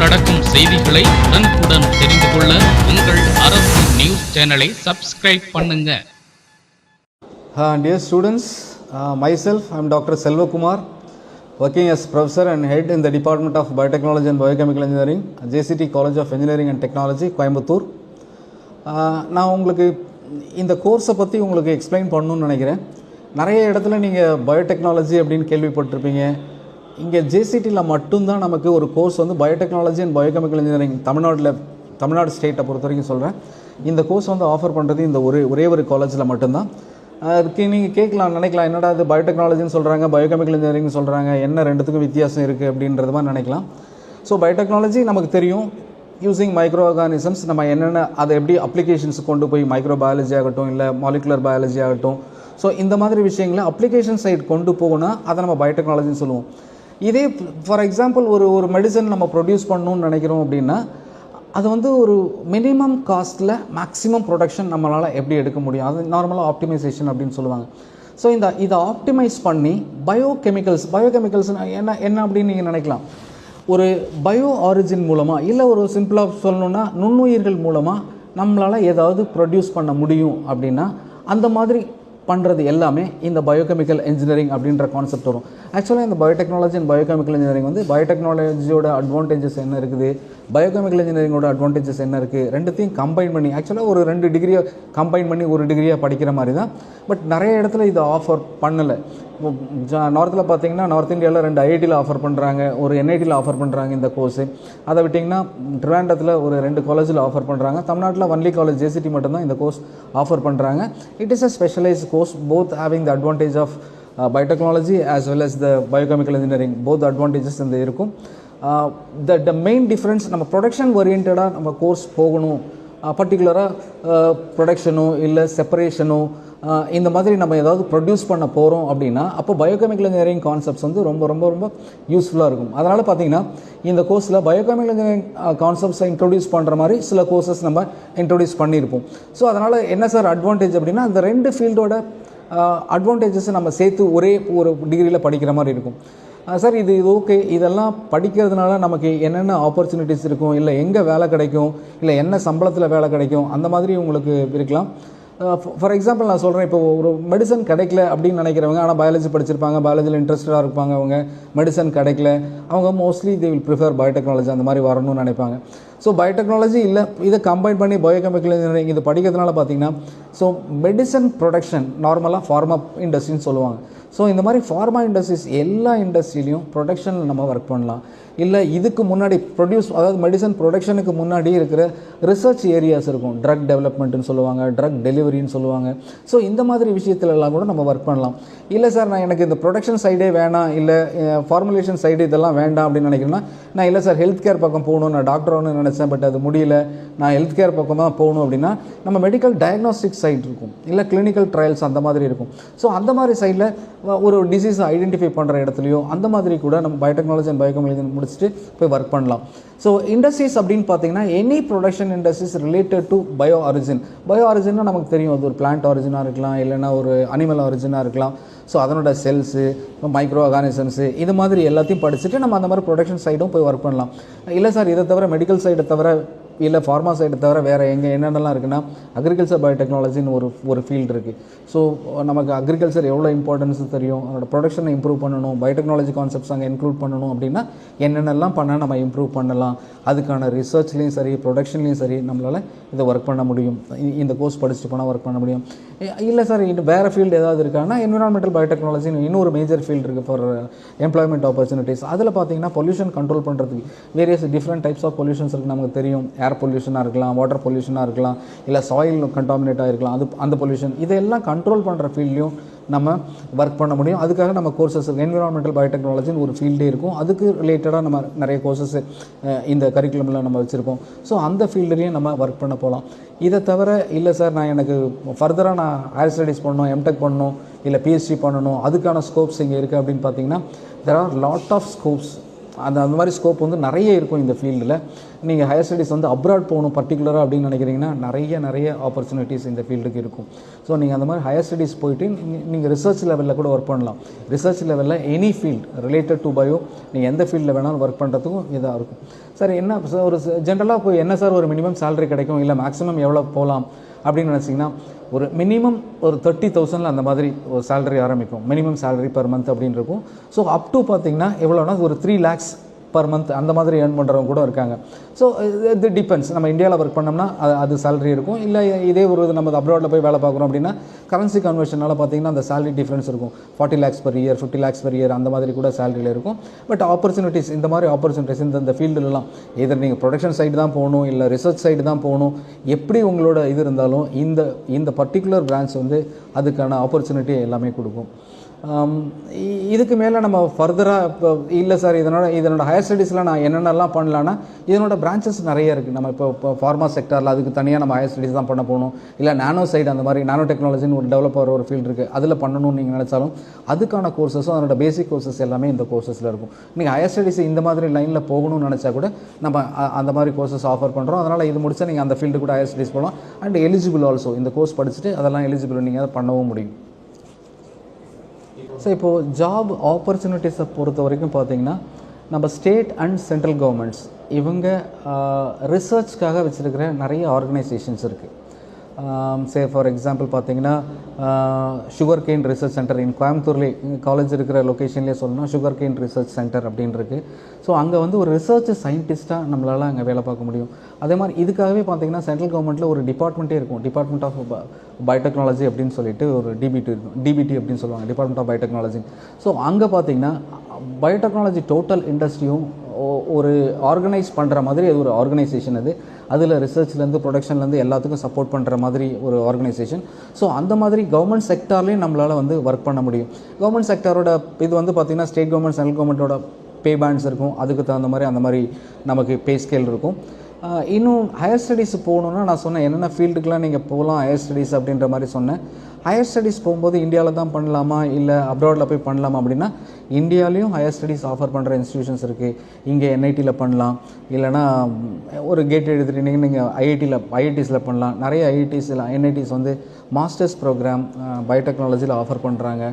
நடக்கும் செய்திகளை உடனுக்குடன் தெரிந்து கொள்ள உங்கள் அரசு நியூஸ் சேனலை சப்ஸ்கிரைப் பண்ணுங்க dear students myself I'm doctor Selvakumar working as professor and head in the Department of Biotechnology and Biochemical engineering JCT college of engineering and Technology, Coimbatore நான் உங்களுக்கு இந்த கோர்ஸை பற்றி உங்களுக்கு எக்ஸ்பிளைன் பண்ணணும்னு நினைக்கிறேன் நிறைய இடத்துல நீங்கள் பயோடெக்னாலஜி அப்படின்னு கேள்விப்பட்டிருப்பீங்க இங்கே ஜேசிடியில் மட்டும்தான் நமக்கு ஒரு கோர்ஸ் வந்து பயோடெக்னாலஜி அண்ட் பயோகெமிக்கல் இன்ஜினியரிங் தமிழ்நாட்டில் தமிழ்நாடு ஸ்டேட்டை பொறுத்த வரைக்கும் சொல்கிறேன் இந்த கோர்ஸ் வந்து ஆஃபர் பண்ணுறது இந்த ஒரே ஒரே ஒரு காலேஜில் மட்டும்தான். அதுக்கு நீங்கள் கேட்கலாம் நினைக்கலாம் என்னடா அது பயோடெக்னாலஜின்னு சொல்கிறாங்க பயோகெமிக்கல் இன்ஜினியரிங் சொல்கிறாங்க என்ன ரெண்டுத்துக்கும் வித்தியாசம் இருக்குது அப்படின்றது மாதிரி நினைக்கலாம். ஸோ பயோடெக்னாலஜி நமக்கு தெரியும். யூஸிங் மைக்ரோ ஆர்கானிசம்ஸ் நம்ம என்னென்ன அதை எப்படி அப்ளிகேஷன்ஸ் கொண்டு போய் மைக்ரோ பயாலஜி ஆகட்டும் இல்லை மாலிகுலர் பயாலஜி ஆகட்டும். ஸோ இந்த மாதிரி விஷயங்களை அப்ளிகேஷன் சைட் கொண்டு போகணும் அதை நம்ம பயோடெக்னாலஜின்னு சொல்லுவோம். இதே ஃபார் எக்ஸாம்பிள் ஒரு ஒரு மெடிசன் நம்ம ப்ரொடியூஸ் பண்ணணும்னு நினைக்கிறோம் அப்படின்னா அது வந்து ஒரு மினிமம் காஸ்ட்டில் மேக்ஸிமம் ப்ரொடக்ஷன் நம்மளால் எப்படி எடுக்க முடியும்? அது நார்மலாக ஆப்டிமைசேஷன் அப்படின்னு சொல்லுவாங்க. ஸோ இந்த இதை ஆப்டிமைஸ் பண்ணி பயோகெமிக்கல்ஸ் பயோகெமிக்கல்ஸ் என்ன என்ன அப்படின்னு நீங்கள் நினைக்கலாம். ஒரு பயோ ஆரிஜின் மூலமாக இல்லை ஒரு சிம்பிளாக சொல்லணுன்னா நுண்ணுயிர்கள் மூலமாக நம்மளால் ஏதாவது ப்ரொடியூஸ் பண்ண முடியும் அப்படின்னா அந்த மாதிரி பண்ணுறது எல்லாமே இந்த பயோகெமிக்கல் இன்ஜினியரிங் அப்படின்ற கான்செப்ட் வரும். ஆக்சுவலாக இந்த பயோடெக்னாலஜி அண்ட் பயோகெமிக்கல் இன்ஜினியரிங் வந்து பயோடெக்னாலஜியோட அட்வான்டேஜஸ் என்ன இருக்குது? பயோகெமிக்கல் இன்ஜினியரிங்கோட அட்வான்டேஜஸ் என்ன இருக்குது ரெண்டுத்தையும் கம்பைன் பண்ணி ஆக்சுவலாக ஒரு ரெண்டு டிகிரியை கம்பைன் பண்ணி ஒரு டிகிரியாக படிக்கிற மாதிரி தான். பட் நிறைய இடத்துல இதை ஆஃபர் பண்ணலை. நார்த்தில் பார்த்தீங்கன்னா நார்த் இந்தியாவில் ரெண்டு ஐஐடியில் ஆஃபர் பண்ணுறாங்க ஒரு என்ஐடியில் ஆஃபர் பண்ணுறாங்க இந்த கோர்ஸு அதை விட்டிங்கன்னா ட்ரிவாண்டத்தில் ஒரு ரெண்டு காலேஜில் ஆஃபர் பண்ணுறாங்க தமிழ்நாட்டில் ஒன்லி காலேஜ் ஜேசிடி மட்டும்தான் இந்த கோர்ஸ் ஆஃபர் பண்ணுறாங்க it is a specialise course both having the advantage of biotechnology as well as the biochemical engineering both advantages இந்த இருக்கும். த த மெயின் டிஃப்ரென்ஸ் நம்ம ப்ரொடக்ஷன் ஓரியன்டாக நம்ம கோர்ஸ் போகணும். பர்டிகுலராக ப்ரொடக்ஷனோ இல்லை செப்பரேஷனோ இந்த மாதிரி நம்ம ஏதாவது ப்ரொடியூஸ் பண்ண போகிறோம் அப்படின்னா அப்போ பயோகெமிக்கல் இன்ஜினியரிங் கான்செப்ட்ஸ் வந்து ரொம்ப ரொம்ப ரொம்ப யூஸ்ஃபுல்லாக இருக்கும். அதனால் பார்த்தீங்கன்னா இந்த கோர்ஸில் பயோகெமிக்கல் இன்ஜினியரிங் கான்செப்ட்ஸை இன்ட்ரொடியூஸ் பண்ணுற மாதிரி சில கோர்சஸ் நம்ம இன்ட்ரொடியூஸ் பண்ணியிருப்போம். ஸோ அதனால் என்ன சார் அட்வான்டேஜ் அப்படின்னா அந்த ரெண்டு ஃபீல்டோட அட்வான்டேஜஸை நம்ம சேர்த்து ஒரே ஒரு டிகிரியில் படிக்கிற மாதிரி இருக்கும். சார் இது இது ஓகே இதெல்லாம் படிக்கிறதுனால நமக்கு என்னென்ன ஆப்பர்ச்சுனிட்டிஸ் இருக்கும்? இல்லை எங்கே வேலை கிடைக்கும்? இல்லை என்ன சம்பளத்தில் வேலை கிடைக்கும்? அந்த மாதிரி உங்களுக்கு இருக்கலாம். ஃபார் எக்ஸாம்பிள் நான் சொல்கிறேன் இப்போ ஒரு மெடிசன் கிடைக்கல அப்படின்னு நினைக்கிறவங்க ஆனால் பயாலஜி படிச்சிருப்பாங்க பயாலஜியில் இன்ட்ரெஸ்டடாக இருப்பாங்க அவங்க மெடிசன் கிடைக்கல. அவங்க mostly they will prefer biotechnology அந்த மாதிரி வரணும்னு நினைப்பாங்க. ஸோ பயோடெக்னாலஜி இல்லை இதை கம்பைன் பண்ணி பயோகெமிக்கல் இன்ஜினியரிங் இது படிக்கிறதுனால பார்த்தீங்கன்னா ஸோ மெடிசன் ப்ரொடக்ஷன் நார்மலாக ஃபார்மா இண்டஸ்ட்ரின்னு சொல்லுவாங்க. ஸோ இந்த மாதிரி ஃபார்மா இண்டஸ்ட்ரீஸ் எல்லா இண்டஸ்ட்ரியிலையும் ப்ரொடக்ஷனில் நம்ம ஒர்க் பண்ணலாம். இல்லை இதுக்கு முன்னாடி ப்ரொடியூஸ் அதாவது மெடிசன் ப்ரொடக்ஷனுக்கு முன்னாடி இருக்கிற ரிசர்ச் ஏரியாஸ் இருக்கும். ட்ரக் டெவலப்மெண்ட்டுன்னு சொல்லுவாங்க ட்ரக் டெலிவரின்னு சொல்லுவாங்க. ஸோ இந்த மாதிரி விஷயத்துலலாம் கூட நம்ம ஒர்க் பண்ணலாம். இல்லை சார் நான் எனக்கு இந்த ப்ரொடக்ஷன் சைடே வேணாம் இல்லை ஃபார்முலேஷன் சைடு இதெல்லாம் வேண்டாம் அப்படின்னு நினைக்கிறேன்னா நான் இல்லை சார் ஹெல்த் கேர் பக்கம் போகணும் நான் டாக்டர் ஒன்று நினச்சேன் பட் அது முடியல. நான் ஹெல்த் கேர் பக்கம் தான் போகணும் அப்படின்னா நம்ம மெடிக்கல் டயக்னாஸ்டிக் சைட் இருக்கும். இல்லை கிளினிக்கல் ட்ரையல்ஸ் அந்த மாதிரி இருக்கும். ஸோ அந்த மாதிரி சைடில் ஒரு டிசீஸை ஐடென்டிஃபை பண்ணுற இடத்துலையோ அந்த மாதிரி கூட நம்ம பயோடெக்னாலஜி அண்ட் பயோகெமிக்கல் படிச்சுட்டு போய் ஒர்க் பண்ணலாம். ஸோ இண்டஸ்ட்ரீஸ் அப்படின்னு பார்த்தீங்கன்னா any production industries related to bio origin bio ஆரிஜின்னா நமக்கு தெரியும். அது ஒரு பிளான்ட் ஆரிஜினாக இருக்கலாம் இல்லைன்னா ஒரு அனிமல் ஆரிஜினாக இருக்கலாம். ஸோ அதனோட செல்ஸு மைக்ரோ ஆர்கானிசம்ஸு இது மாதிரி எல்லாத்தையும் படிச்சுட்டு நம்ம அந்த மாதிரி ப்ரொடக்ஷன் சைடும் போய் ஒர்க் பண்ணலாம். இல்லை சார் இதை தவிர மெடிக்கல் சைடை தவிர இல்லை ஃபார்மா சைடு தவிர வேறு எங்கே என்னென்னலாம் இருக்குன்னா அக்ரிகல்ச்சர் பயோடெக்னாலஜின்னு ஒரு ஒரு ஃபீல்டு இருக்குது ஸோ நமக்கு அக்ரிகல்ச்சர் எவ்வளோ இம்பார்ட்டன்ஸ் தெரியும்? அதோட ப்ரொடக்ஷனை இம்ப்ரூவ் பண்ணணும். பயோடெக்னாலஜி கான்செப்ட்ஸ் அங்கே இன்க்ளூட் பண்ணணும் அப்படின்னா என்னென்னலாம் பண்ணால் நம்ம இம்ப்ரூவ் பண்ணலாம்? அதுக்கான ரிசர்ச்லேயும் சரி ப்ரொடக்ஷன்லேயும் சரி நம்மளால் இதை ஒர்க் பண்ண முடியும். இந்த கோர்ஸ் படிச்சுட்டு போனால் ஒர்க் பண்ண முடியும். இல்லை சார் இன்னும் வேறு ஃபீல்டு ஏதாவது இருக்காங்கன்னா என்விரான்மெண்டல் பயோடெக்னாலஜின்னு இன்னொரு மேஜர் ஃபீல்டு இருக்குது ஃபார் எம்ப்ளாய்மெண்ட் ஆப்பர்ச்சுனிட்டிஸ் அதில் பார்த்தீங்கன்னா பொல்யூஷன் கண்ட்ரோல் பண்ணுறதுக்கு various different types of pollutions இருக்குது நமக்கு தெரியும். ஏர் பொல்யூஷனாக இருக்கலாம் வாட்டர் பொல்யூஷனாக இருக்கலாம் இல்லை சாயில் கண்டாமினேட் ஆகிருக்கலாம் அது அந்த பொல்யூஷன் இதெல்லாம் கண்ட்ரோல் பண்ணுற ஃபீல்ட்லையும் நம்ம ஒர்க் பண்ண முடியும். அதுக்காக நம்ம கோர்சஸ் என்விரான்மெண்டல் பயோடெக்னாலஜின்னு ஒரு ஃபீல்டே இருக்கும். அதுக்கு ரிலேட்டடாக நம்ம நிறைய கோர்சஸ் இந்த கரிக்குலமில் நம்ம வச்சுருக்கோம் ஸோ அந்த ஃபீல்டுலேயும் நம்ம ஒர்க் பண்ண போகலாம் இதை தவிர இல்லை சார் நான் எனக்கு ஃபர்தராக நான் ஹையர் ஸ்டடீஸ் பண்ணணும் எம்டெக் பண்ணணும் இல்லை பிஹெச்டி பண்ணணும் அதுக்கான ஸ்கோப்ஸ் இங்கே இருக்குது அப்படின்னு பார்த்தீங்கன்னா there are lot of scopes அந்த அந்த மாதிரி ஸ்கோப் வந்து நிறைய இருக்கும் இந்த ஃபீல்டில் நீங்கள் ஹையர் ஸ்டடீஸ் வந்து அப்ராட் போகணும் பர்டிகுலராக அப்படின்னு நினைக்கிறீங்கன்னா நிறைய நிறைய ஆப்பர்ச்சுனிட்டிஸ் இந்த ஃபீல்டுக்கு இருக்கும். ஸோ நீங்கள் அந்த மாதிரி ஹையர் ஸ்டடீஸ் போயிட்டு நீங்கள் ரிசர்ச் லெவலில் கூட ஒர்க் பண்ணலாம். ரிசர்ச் லெவலில் any field related to bio நீங்கள் எந்த ஃபீல்டில் வேணாலும் ஒர்க் பண்ணுறதுக்கும் இதாக இருக்கும். சார் என்ன சார் ஒரு ஜென்ரலாக போய் என்ன சார் ஒரு மினிமம் சேலரி கிடைக்கும்? இல்லை மேக்ஸிமம் எவ்வளோ போகலாம் அப்படின்னு நினச்சிங்கன்னா ஒரு மினிமம் ஒரு தேர்ட்டி தௌசண்டில் அந்த மாதிரி ஒரு சேலரி ஆரம்பிக்கும். மினிமம் சேலரி பர் மந்த் அப்படின்னு இருக்கும். ஸோ அப் டு பார்த்தீங்கன்னா எவ்வளோனா ஒரு த்ரீ லேக்ஸ் பர் மந்த் அந்த மாதிரி ஏர்ன் பண்ணுறவங்க கூட இருக்காங்க. ஸோ இது டிபெண்ட்ஸ் நம்ம இந்தியாவில் ஒர்க் பண்ணோம்னா அது அது சேலரி இருக்கும். இல்லை இதே ஒரு இது நம்ம அப்ராடில் போய் வேலை பார்க்குறோம் அப்படின்னா கரன்சி கன்வர்ஷனால் பார்த்தீங்கன்னா அந்த சேலரி டிஃப்ரென்ஸ் இருக்கும். Forty lakhs per year fifty lakhs per year அந்த மாதிரி கூட சேலரியில் இருக்கும். பட் ஆப்பர்ச்சுனிட்டிஸ் இந்த மாதிரி ஆப்பர்ச்சுனிட்டிஸ் இந்த இந்த ஃபீல்டுலலாம் எதிர் நீங்கள் ப்ரொடக்ஷன் சைடு தான் போகணும் இல்லை ரிசர்ச் சைடு தான் போகணும் எப்படி உங்களோட இது இருந்தாலும் இந்த இந்த பர்டிகுலர் பிரான்ச் வந்து அதுக்கான ஆப்பர்ச்சுனிட்டி எல்லாமே கொடுக்கும். இதுக்கு மேலே நம்ம ஃபர்தராக இப்போ இல்லை சார் இதனோட இதனோட ஹையர் ஸ்டடீஸில் நான் என்னென்னலாம் பண்ணலான்னா இதனோட பிரான்ச்சஸ் நிறைய இருக்குது நம்ம இப்போ இப்போ ஃபார்மா செக்டாரில் அதுக்கு தனியாக நம்ம ஹையர் ஸ்டடீஸ் தான் பண்ண போகணும். இல்லை நானோ சைடு அந்த மாதிரி நானோ டெக்னாலஜின்னு ஒரு டெவலப் ஆகிற ஒரு ஃபீல்டு இருக்குது அதில் பண்ணணும்னு நீங்கள் நினச்சாலும் அதுக்கான கோர்சஸும் அதனோட பேசிக் கோர்சஸ் எல்லாமே இந்த கோர்சஸில் இருக்கும். நீங்கள் ஹையர் ஸ்டடீஸ் இந்த மாதிரி லைனில் போகணும்னு நினச்சா கூட நம்ம அந்த மாதிரி கோர்சஸ் ஆஃபர் பண்ணுறோம் அதனால் இது முடிச்சா நீங்கள் அந்த ஃபீல்டு கூட ஹையர் ஸ்டடீஸ் போகலாம் அண்ட் எலிஜிபிள் ஆல்சோ இந்த கோர்ஸ் படிச்சுட்டு அதெல்லாம் எலிஜிபிள் நீங்கள் பண்ணவும் முடியும். ஸோ இப்போது ஜாப் ஆப்பர்ச்சுனிட்டிஸை பொறுத்த வரைக்கும் பார்த்தீங்கன்னா நம்ம ஸ்டேட் அண்ட் சென்ட்ரல் கவர்மெண்ட்ஸ் இவங்க ரிசர்ச்க்காக வச்சுருக்கிற நிறைய ஆர்கனைசேஷன்ஸ் இருக்குது சே ஃபார் எக்ஸாம்பிள் பார்த்தீங்கன்னா sugar cane research centre in கோயம்புத்தூர்லேயே college இருக்கிற லொக்கேஷன்லேயே சொல்லணும் சுகர் கெயின் ரிசர்ச் சென்டர் அப்படின்னு இருக்குது ஸோ அங்கே வந்து ஒரு ரிசர்ச் சயின்டிஸ்ட்டாக நம்மளால் அங்கே வேலை பார்க்க முடியும். அதே மாதிரி இதுக்காகவே பார்த்தீங்கன்னா சென்ட்ரல் கவர்மெண்ட்டில் ஒரு டிபார்ட்மெண்ட்டே இருக்கும். டிபார்ட்மெண்ட் ஆஃப் பயோடெக்னாலஜி அப்படின்னு சொல்லிட்டு ஒரு டிபிடி இருக்கும். டிபிடி அப்படின்னு சொல்லுவாங்க டிபார்ட்மெண்ட் ஆஃப் பயோடெக்னாலஜி ஸோ அங்கே பார்த்தீங்கன்னா பயோடெக்னாலஜி டோட்டல் இண்டஸ்ட்ரியும் ஒரு ஆர்கனைஸ் பண்ணுற மாதிரி அது ஒரு ஆர்கனைசேஷன் அது. அதில் ரிசர்ச்லேருந்து ப்ரொடக்ஷன்லேருந்து எல்லாத்துக்கும் சப்போர்ட் பண்ணுற மாதிரி ஒரு ஆர்கனைசேஷன் ஸோ அந்த மாதிரி கவர்மெண்ட் செக்டார்லேயும் நம்மளால் வந்து ஒர்க் பண்ண முடியும். கவர்மெண்ட் செக்டாரோட இது வந்து பார்த்திங்கன்னா ஸ்டேட் கவர்மெண்ட் சென்ட்ரல் கவர்மெண்ட்டோட பே பேண்ட்ஸ் இருக்கும். அதுக்கு தகுந்த மாதிரி அந்த மாதிரி நமக்கு பே ஸ்கேல் இருக்கும். இன்னும் ஹையர் ஸ்டடீஸ் போகணுன்னா நான் சொன்னேன் என்னென்ன ஃபீல்டுக்கெலாம் நீங்கள் போகலாம் ஹையர் ஸ்டடீஸ் அப்படின்ற மாதிரி சொன்னேன். ஹையர் ஸ்டடீஸ் போகும்போது இந்தியாவில் தான் பண்ணலாமா? இல்லை அப்ராடில் போய் பண்ணலாமா அப்படின்னா இந்தியாலையும் ஹையர் ஸ்டடீஸ் ஆஃபர் பண்ணுற இன்ஸ்டியூஷன்ஸ் இருக்குது இங்கே என்ஐடியில் பண்ணலாம். இல்லைனா ஒரு கேட் எடுத்துட்டீங்கன்னா நீங்கள் ஐஐடியில் ஐஐடிஸில் பண்ணலாம். நிறைய ஐஐடிஸில் என்ஐடிஸ் வந்து மாஸ்டர்ஸ் ப்ரோக்ராம் பயோடெக்னாலஜியில் ஆஃபர் பண்ணுறாங்க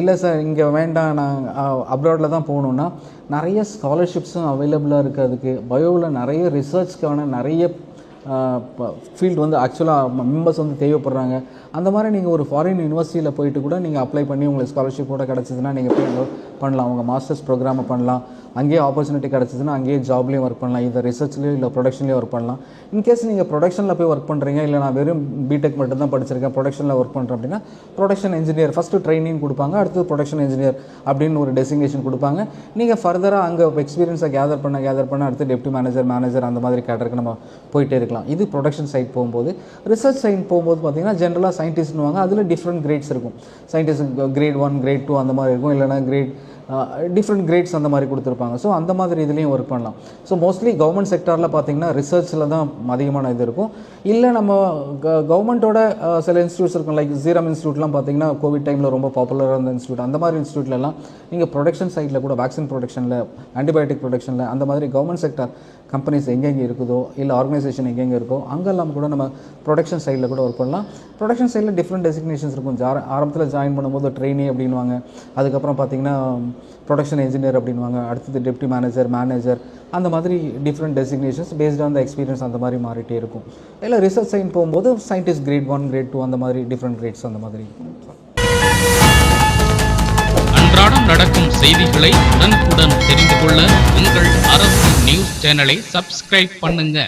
இல்லை சார் இங்கே வேண்டாம். நான் அப்ராடில் தான் போகணுன்னா நிறைய ஸ்காலர்ஷிப்ஸும் அவைலபிளாக இருக்குது அதுக்கு. பயோவில் நிறைய ரிசர்ச்க்கான நிறைய ஃபீல்டு வந்து ஆக்சுவலாக மெம்பர்ஸ் வந்து தேவைப்படுறாங்க. அந்த மாதிரி நீங்கள் ஒரு ஃபாரின் யூனிவர்சிட்டியில் போயிட்டு கூட நீங்கள் அப்ளை பண்ணி உங்களுக்கு ஸ்காலர்ஷிப் கூட கிடச்சிதுன்னா நீங்கள் போய் பண்ணலாம். உங்கள் மாஸ்டர்ஸ் ப்ரோக்ராமை பண்ணலாம். அங்கேயே ஆப்பர்ச்சுனிட்டி கிடச்சிதுன்னா அங்கேயே ஜாப்லேயும் ஒர்க் பண்ணலாம். இதை ரிசர்ச்லேயும் இல்லை ப்ரொடக்ஷன்லேயும் ஒர்க் பண்ணலாம். இன்கேஸ் நீங்கள் ப்ரொடக்ஷனில் போய் ஒர்க் பண்ணுறீங்க இல்லை நான் வெறும் பிடெக் மட்டும் தான் படிச்சிருக்கேன் ப்ரொடக்ஷனில் ஒர்க் பண்ணுறேன் அப்படின்னா ப்ரொடக்ஷன் இன்ஜினியர் ஃபஸ்ட்டு ட்ரைனிங் கொடுப்பாங்க அடுத்து ப்ரொடக்ஷன் இன்ஜினியர் அப்படின்னு ஒரு டெசிக்னேஷன் கொடுப்பாங்க. நீங்கள் ஃபர்தராக அங்கே எக்ஸ்பீரியன்ஸை கேதர் பண்ண கேதர் பண்ண அடுத்து டெப்டி மேனேஜர் மேனேஜர் அந்த மாதிரி கேட்டருக்கு நம்ம போயிட்டே இருக்கலாம். இது ப்ரொடக்ஷன் சைட் போகும்போது ரிசர்ச் சைட் போகும்போது பார்த்தீங்கன்னா ஜென்ரலாக சயின்டிஸ்ட்னுவாங்க அதில் டிஃப்ரெண்ட் கிரேட்ஸ் இருக்கும். Scientist grade one grade two அந்த மாதிரி இருக்கும். இல்லைனா கிரேட் டிஃப்ரெண்ட் கிரேட்ஸ் அந்த மாதிரி கொடுத்துருப்பாங்க. ஸோ அந்த மாதிரி இதுலேயும் ஒர்க் பண்ணலாம். ஸோ மோஸ்ட்லி கவர்மெண்ட் செக்டாரில் பார்த்தீங்கன்னா ரிசர்ச்சில் தான் அதிகமான இது இருக்கும். இல்லை நம்ம கவர்மெண்ட்டோட சில இன்ஸ்டியூட்ஸ் இருக்கும். லைக் ஜீரம் இன்ஸ்டியூட்லாம் பார்த்தீங்கன்னா கோவிட் டைமில் ரொம்ப பாப்புலராக இருந்த இன்ஸ்டியூட் அந்த மாதிரி இன்ஸ்டியூட்லலாம் நீங்கள் ப்ரொடக்ஷன் சைட்டில் கூட வேக்சின் ப்ரொடக்ஷனில் ஆன்டிபயோட்டிக் ப்ரொடக்ஷனில் அந்த மாதிரி கவர்மெண்ட் செக்டார் கம்பெனிஸ் எங்கெங்கே இருக்குதோ இல்லை ஆர்கனைசேஷன் எங்கெங்கே இருக்கோ அங்கெல்லாம் கூட நம்ம ப்ரொடக்ஷன் சைடில் கூட ஒர்க் பண்ணலாம். ப்ரொடக்ஷன் சைடில் டிஃப்ரெண்ட் டெசிக்னேஷன்ஸ் இருக்கும். ஜா ஆரம்பத்தில் ஜாயின் பண்ணும்போது ட்ரெயினி அப்படின்வாங்க அதுக்கப்புறம் பார்த்தீங்கன்னா ப்ரொடக்ஷன் இன்ஜினியர் அப்படின்வாங்க அடுத்தது டெப்டி மேனேஜர் மேனேஜர் அந்த மாதிரி different designations based on the experience அந்த மாதிரி மாறிட்டே இருக்கும். இல்லை ரிசர்ச் சைன் போகும்போது scientist grade one grade two அந்த மாதிரி டிஃப்ரெண்ட் கிரேட்ஸ் அந்த மாதிரி. அன்றாடம் நடக்கும் செய்திகளை உடனுக்குடன் தெரிந்து கொள்ள உங்கள் அரசு நியூஸ் சேனலை சப்ஸ்கிரைப் பண்ணுங்க.